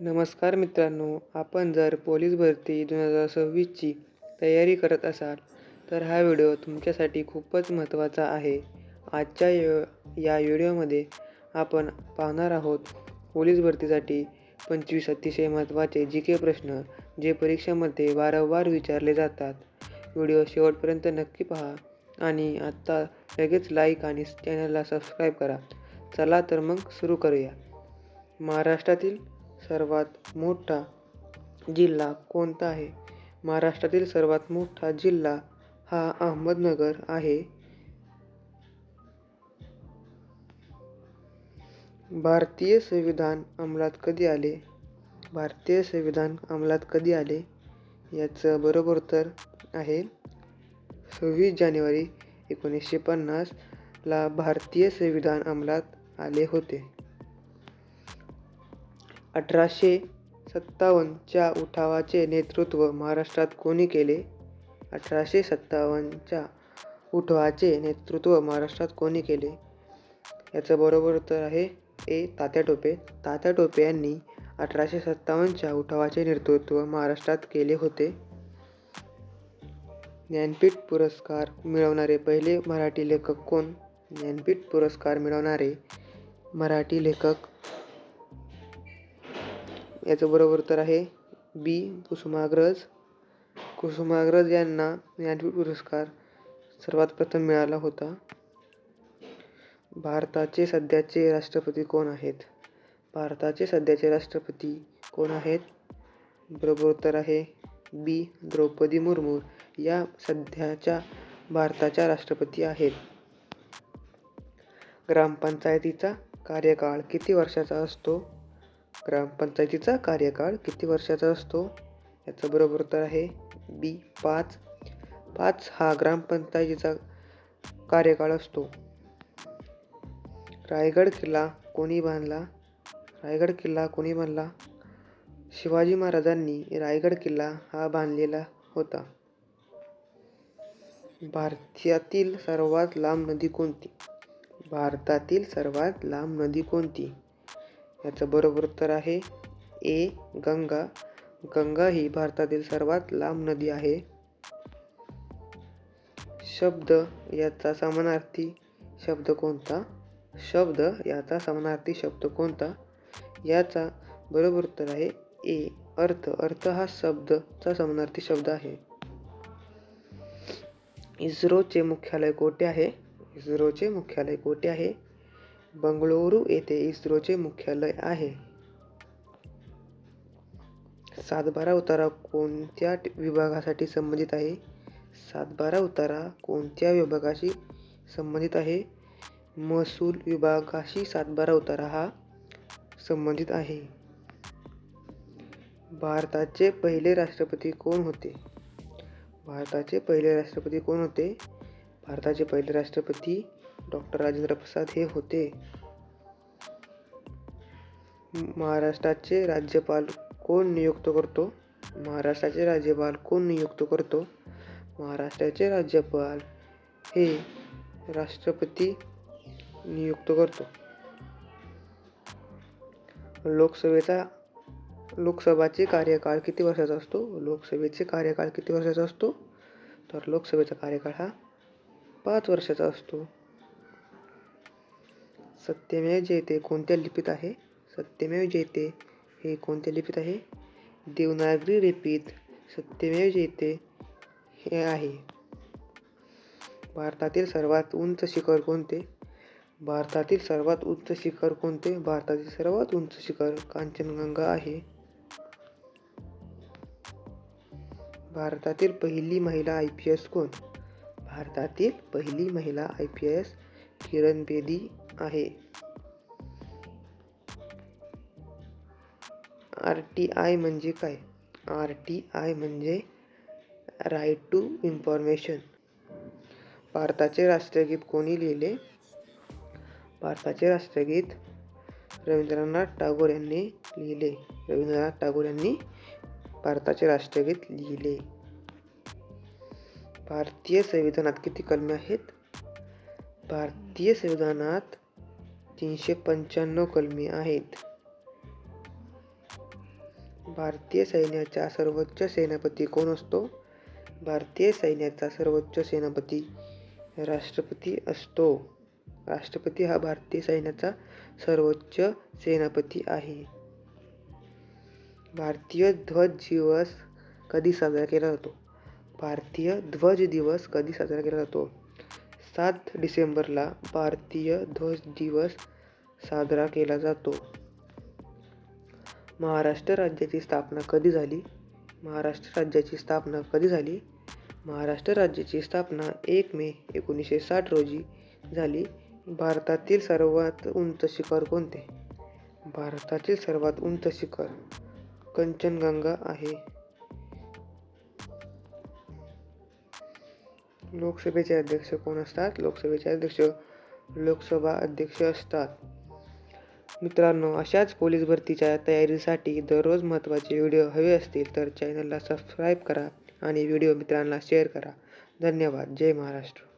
नमस्कार मित्रांनो आपण जर पोलीस भरती दोन हजार सव्वीसची तयारी करत असाल तर हा व्हिडिओ तुमच्यासाठी खूपच महत्त्वाचा आहे. आजच्या य या व्हिडिओमध्ये आपण पाहणार आहोत पोलीस भरतीसाठी पंचवीस अतिशय महत्त्वाचे जी के प्रश्न जे परीक्षेमध्ये वारंवार विचारले जातात. व्हिडिओ शेवटपर्यंत नक्की पहा आणि आत्ता लगेच लाईक आणि चॅनलला सबस्क्राईब करा. चला तर मग सुरू करूया. महाराष्ट्रातील सर्वात मोठा जिल्हा कोणता आहे? महाराष्ट्रातील सर्वात मोठा जिल्हा हा अहमदनगर आहे. भारतीय संविधान अंमलात कधी आले? भारतीय संविधान अंमलात कधी आले? याचं बरोबर उत्तर आहे सव्वीस जानेवारी एकोणीसशे पन्नासला भारतीय संविधान अंमलात आले होते. अठराशे सत्तावन्नच्या उठावाचे नेतृत्व महाराष्ट्रात कोणी केले? अठराशे सत्तावन्नच्या उठावाचे नेतृत्व महाराष्ट्रात कोणी केले? याचं बरोबर उत्तर आहे ए. तात्या टोपे. तात्या टोपे यांनी अठराशे सत्तावन्नच्या उठावाचे नेतृत्व महाराष्ट्रात केले होते. ज्ञानपीठ पुरस्कार मिळवणारे पहिले मराठी लेखक कोण? ज्ञानपीठ पुरस्कार मिळवणारे मराठी लेखक याचं बरोबर उत्तर आहे बी. कुसुमाग्रज. कुसुमाग्रज यांना ज्ञानपीठ पुरस्कार सर्वात प्रथम मिळाला होता. भारताचे सध्याचे राष्ट्रपती कोण आहेत? भारताचे सध्याचे राष्ट्रपती कोण आहेत? बरोबर उत्तर आहे बी. द्रौपदी मुर्मू. या सध्याच्या भारताच्या राष्ट्रपती आहेत. ग्रामपंचायतीचा कार्यकाळ किती वर्षाचा असतो? ग्रामपंचायतीचा कार्यकाळ किती वर्षाचा असतो? याचं बरोबर उत्तर आहे बी पाच. पाच हा ग्रामपंचायतीचा कार्यकाळ असतो. रायगड किल्ला कोणी बांधला? रायगड किल्ला कोणी बांधला? शिवाजी महाराजांनी रायगड किल्ला हा बांधलेला होता. भारतातील सर्वात लांब नदी कोणती? भारतातील सर्वात लांब नदी कोणती? याचं बरोबर उत्तर आहे ए गंगा. गंगा ही भारतातील सर्वात लांब नदी आहे. शब्द याचा समानार्थी शब्द कोणता? शब्द याचा समानार्थी शब्द कोणता? याचा बरोबर उत्तर आहे ए अर्थ. अर्थ हा शब्दचा समानार्थी शब्द आहे. इस्रोचे मुख्यालय कोठे आहे? इस्रोचे मुख्यालय कोठे आहे? बंगळुरू येथे इस्रोचे मुख्यालय आहे. सातबारा उतारा कोणत्या विभागासाठी संबंधित आहे? सातबारा उतारा कोणत्या विभागाशी संबंधित आहे? महसूल विभागाशी सातबारा उतारा हा संबंधित आहे. भारताचे पहिले राष्ट्रपती कोण होते? भारताचे पहिले राष्ट्रपती कोण होते? भारताचे पहिले राष्ट्रपती डॉक्टर राजेंद्र प्रसाद हे होते. महाराष्ट्राचे राज्यपाल कोण नियुक्त करतो? महाराष्ट्राचे राज्यपाल कोण नियुक्त करतो? महाराष्ट्राचे राज्यपाल हे राष्ट्रपती नियुक्त करतो. लोकसभेचा लोकसभाचे कार्यकाळ किती वर्षाचा असतो? लोकसभेचे कार्यकाळ किती वर्षाचा असतो? तर लोकसभेचा कार्यकाळ हा पाच वर्षाचा असतो. सत्यमेव जयते कोणत्या लिपीत आहे? सत्यमेव जयते हे कोणत्या लिपीत आहे? देवनागरी लिपीत सत्यमेव जयते हे आहे. भारतातील सर्वात उंच शिखर कोणते? भारतातील सर्वात उंच शिखर कोणते? भारतातील सर्वात उंच शिखर कांचनगंगा आहे. भारतातील पहिली महिला आय पी एस कोण? भारतातील पहिली महिला I P S Kiran Bedi आहे. आर टी आय म्हणजे काय? आर टी आय म्हणजे राईट टू इन्फॉर्मेशन. भारताचे राष्ट्रगीत कोणी लिहिले? भारताचे राष्ट्रगीत रवींद्रनाथ टागोर यांनी लिहिले. रवींद्रनाथ टागोर यांनी भारताचे राष्ट्रगीत लिहिले. भारतीय संविधानात किती कलमे आहेत? भारतीय संविधानात तीनशे पंच्याण्णव कलमे आहेत. भारतीय सैन्याचा सर्वोच्च सेनापती कोण असतो? भारतीय सैन्याचा सर्वोच्च सेनापती राष्ट्रपती असतो. राष्ट्रपती हा भारतीय सैन्याचा सर्वोच्च सेनापती आहे. भारतीय ध्वज दिवस कधी साजरा केला जातो? भारतीय ध्वज दिवस कधी साजरा केला जातो? सात डिसेंबरला भारतीय ध्वज दिवस साजरा केला जातो. महाराष्ट्र राज्याची स्थापना कधी झाली? महाराष्ट्र राज्याची स्थापना कधी झाली? महाराष्ट्र राज्याची स्थापना एक मे एकोणीसशे साठ रोजी झाली. भारतातील सर्वात उंच शिखर कोणते? भारतातील सर्वात उंच शिखर कंचनगंगा आहे. लोकसभेचे अध्यक्ष कोण असतात? लोकसभेचे अध्यक्ष लोकसभा अध्यक्ष असतात. मित्रांनो अशाच पोलीस भरतीच्या तयारीसाठी दररोज महत्त्वाचे व्हिडिओ हवे असतील तर चॅनलला सबस्क्राईब करा आणि व्हिडिओ मित्रांना शेअर करा. धन्यवाद. जय महाराष्ट्र.